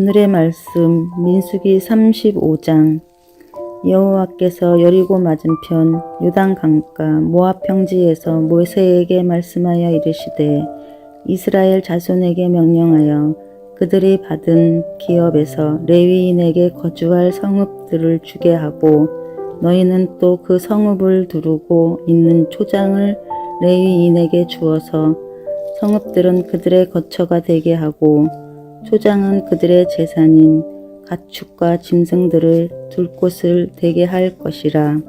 오늘의 말씀 민수기 35장. 여호와께서 여리고 맞은편 요단 강가 모압 평지에서 모세에게 말씀하여 이르시되 이스라엘 자손에게 명령하여 그들이 받은 기업에서 레위인에게 거주할 성읍들을 주게 하고 너희는 또 그 성읍을 두르고 있는 초장을 레위인에게 주어서 성읍들은 그들의 거처가 되게 하고 초장은 그들의 재산인 가축과 짐승들을 둘 곳을 되게 할 것이라.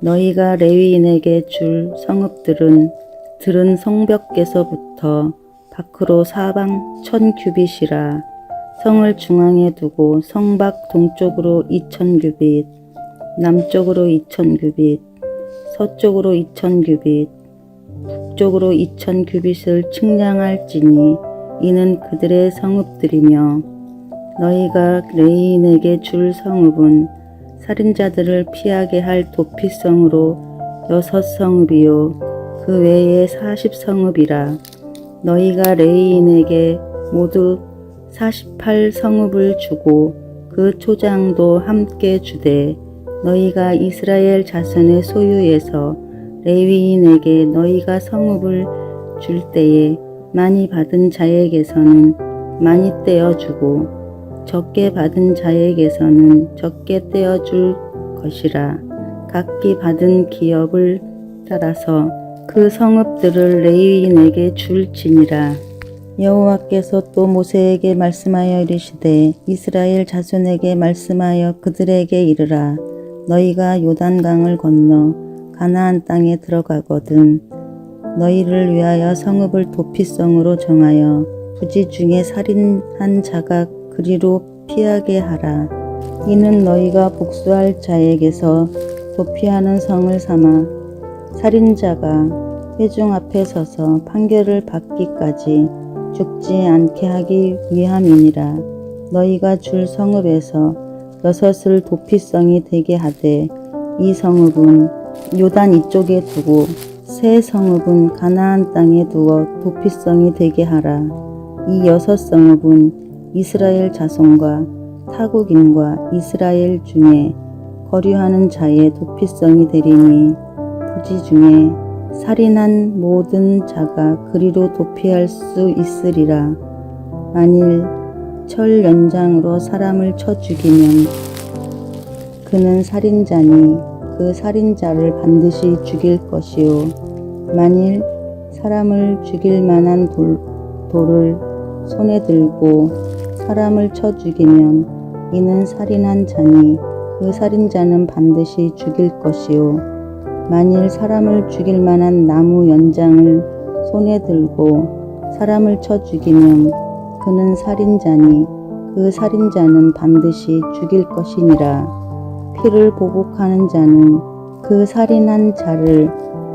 너희가 레위인에게 줄 성읍들은 들은 성벽에서부터 밖으로 사방 천 규빗이라. 성을 중앙에 두고 성밖 동쪽으로 이천 규빗, 남쪽으로 이천 규빗, 서쪽으로 이천 규빗, 북쪽으로 이천 규빗을 측량할지니 이는 그들의 성읍들이며 너희가 레이인에게 줄 성읍은 살인자들을 피하게 할 도피성으로 여섯 성읍이요. 그 외에 사십 성읍이라. 너희가 레이인에게 모두 사십팔 성읍을 주고 그 초장도 함께 주되 너희가 이스라엘 자손의 소유에서 레위인에게 너희가 성읍을 줄 때에 많이 받은 자에게서는 많이 떼어주고 적게 받은 자에게서는 적게 떼어줄 것이라. 각기 받은 기업을 따라서 그 성읍들을 레위인에게 줄지니라. 여호와께서 또 모세에게 말씀하여 이르시되 이스라엘 자손에게 말씀하여 그들에게 이르라. 너희가 요단강을 건너 가나안 땅에 들어가거든 너희를 위하여 성읍을 도피성으로 정하여 부지 중에 살인한 자가 그리로 피하게 하라. 이는 너희가 복수할 자에게서 도피하는 성을 삼아 살인자가 회중 앞에 서서 판결을 받기까지 죽지 않게 하기 위함이니라. 너희가 줄 성읍에서 여섯을 도피성이 되게 하되 이 성읍은 요단 이쪽에 두고 새 성읍은 가나안 땅에 두어 도피성이 되게 하라. 이 여섯 성읍은 이스라엘 자손과 타국인과 이스라엘 중에 거류하는 자의 도피성이 되리니 부지 중에 살인한 모든 자가 그리로 도피할 수 있으리라. 만일 철 연장으로 사람을 쳐 죽이면 그는 살인자니 그 살인자를 반드시 죽일 것이요. 만일 사람을 죽일 만한 돌, 돌을 손에 들고 사람을 쳐 죽이면 이는 살인한 자니 그 살인자는 반드시 죽일 것이요. 만일 사람을 죽일 만한 나무 연장을 손에 들고 사람을 쳐 죽이면 그는 살인자니 그 살인자는 반드시 죽일 것이니라. 피를 보복하는 자는 그 살인한 자를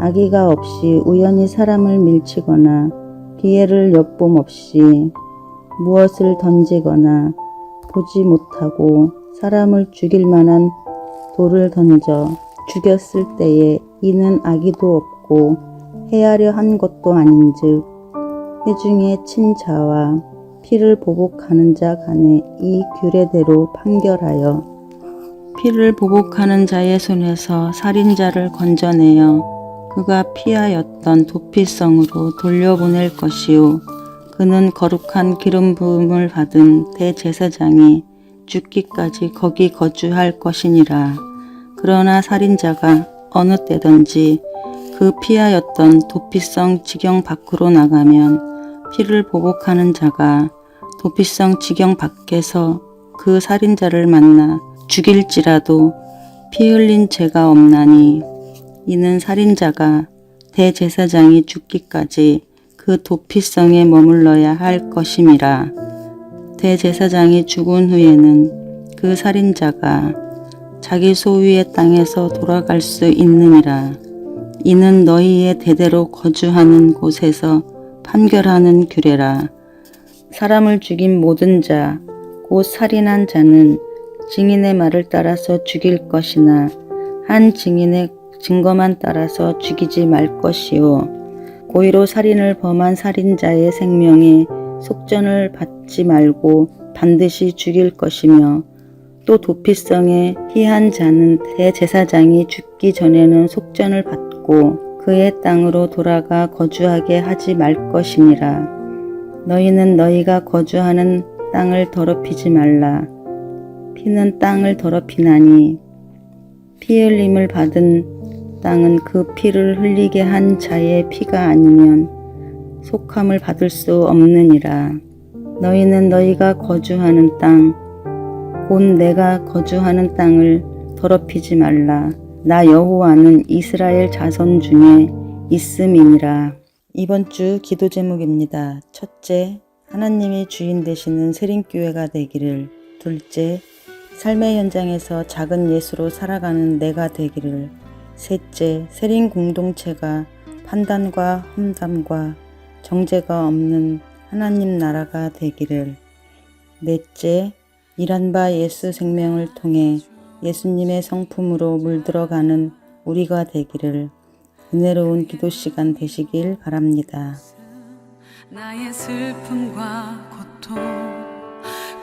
아기가 없이 우연히 사람을 밀치거나 기회를 엿봄 없이 무엇을 던지거나 보지 못하고 사람을 죽일 만한 돌을 던져 죽였을 때에 이는 아기도 없고 해하려 한 것도 아닌즉 회중의 친자와 피를 보복하는 자 간에 이 규례대로 판결하여 피를 보복하는 자의 손에서 살인자를 건져내어 그가 피하였던 도피성으로 돌려보낼 것이요 그는 거룩한 기름 부음을 받은 대제사장이 죽기까지 거기 거주할 것이니라. 그러나 살인자가 어느 때든지 그 피하였던 도피성 지경 밖으로 나가면 피를 보복하는 자가 도피성 지경 밖에서 그 살인자를 만나 죽일지라도 피 흘린 죄가 없나니 이는 살인자가 대제사장이 죽기까지 그 도피성에 머물러야 할 것임이라 대제사장이 죽은 후에는 그 살인자가 자기 소유의 땅에서 돌아갈 수 있느니라. 이는 너희의 대대로 거주하는 곳에서 판결하는 규례라. 사람을 죽인 모든 자, 곧 살인한 자는 증인의 말을 따라서 죽일 것이나 한 증인의 증거만 따라서 죽이지 말 것이요. 고의로 살인을 범한 살인자의 생명에 속전을 받지 말고 반드시 죽일 것이며 또 도피성에 희한 자는 대제사장이 죽기 전에는 속전을 받고 그의 땅으로 돌아가 거주하게 하지 말 것이니라. 너희는 너희가 거주하는 땅을 더럽히지 말라. 피는 땅을 더럽히나니 피 흘림을 받은 땅은 그 피를 흘리게 한 자의 피가 아니면 속함을 받을 수 없느니라. 너희는 너희가 거주하는 땅, 곧 내가 거주하는 땅을 더럽히지 말라. 나 여호와는 이스라엘 자손 중에 있음이니라. 이번 주 기도 제목입니다. 첫째, 하나님이 주인 되시는 세린교회가 되기를. 둘째, 삶의 현장에서 작은 예수로 살아가는 내가 되기를. 셋째, 세린 공동체가 판단과 험담과 정죄가 없는 하나님 나라가 되기를. 넷째, 일한 바 예수 생명을 통해 예수님의 성품으로 물들어가는 우리가 되기를 은혜로운 기도 시간 되시길 바랍니다. 나의 슬픔과 고통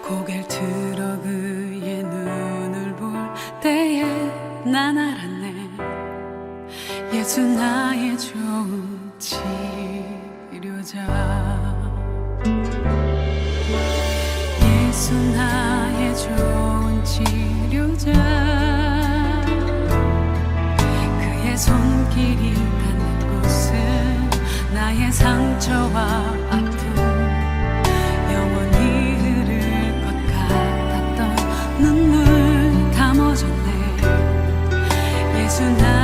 고개를 들어 그의 눈을 볼 때에 난 알았네 예수 나의 좋은 치료자. 예수 나의 좋은 치료자. 그의 손길이 닿는 곳은 나의 상처와 아픔. 영원히 흐를 것 같았던 눈물 예수 나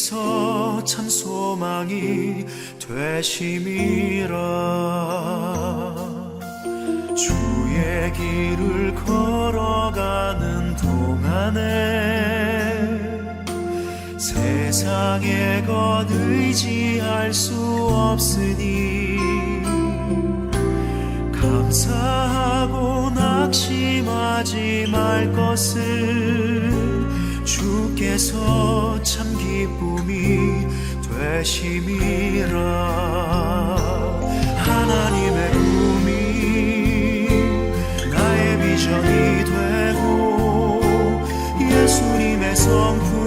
주께서 참 소망이 되심이라. 주의 길을 걸어가는 동안에 세상의 것 의지할 수 없으니 감사하고 낙심하지 말 것을 주께서 기쁨이 되심이라. 하나님의 꿈이 나의 비전이 되고 예수님의 성품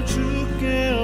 주께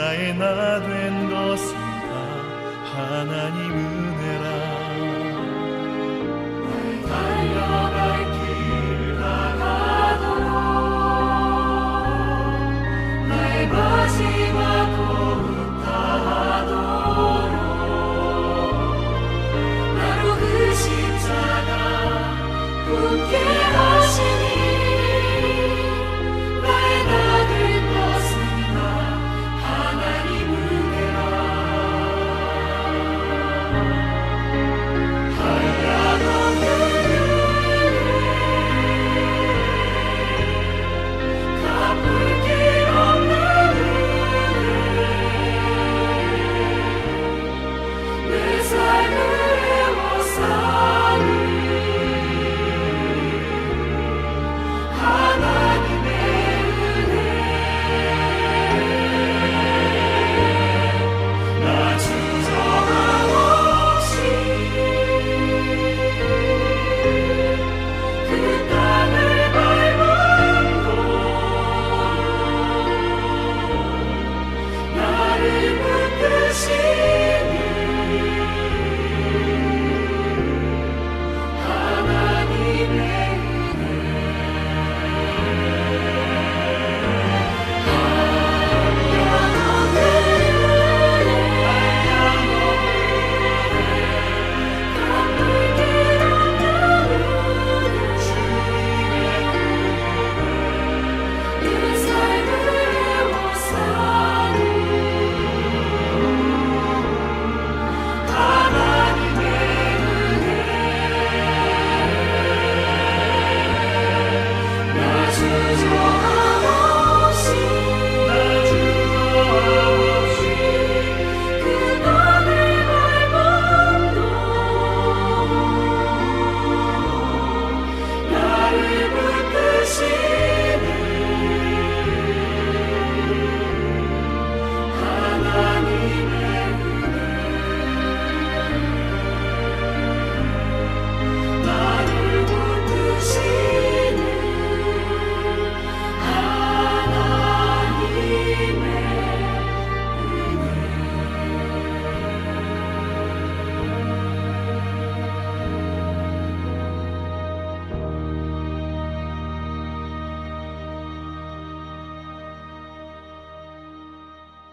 나의 나 된 것은 다 하나님 은혜라. 마지막 고음 다하도록 나로 그 십자가 굳게 하라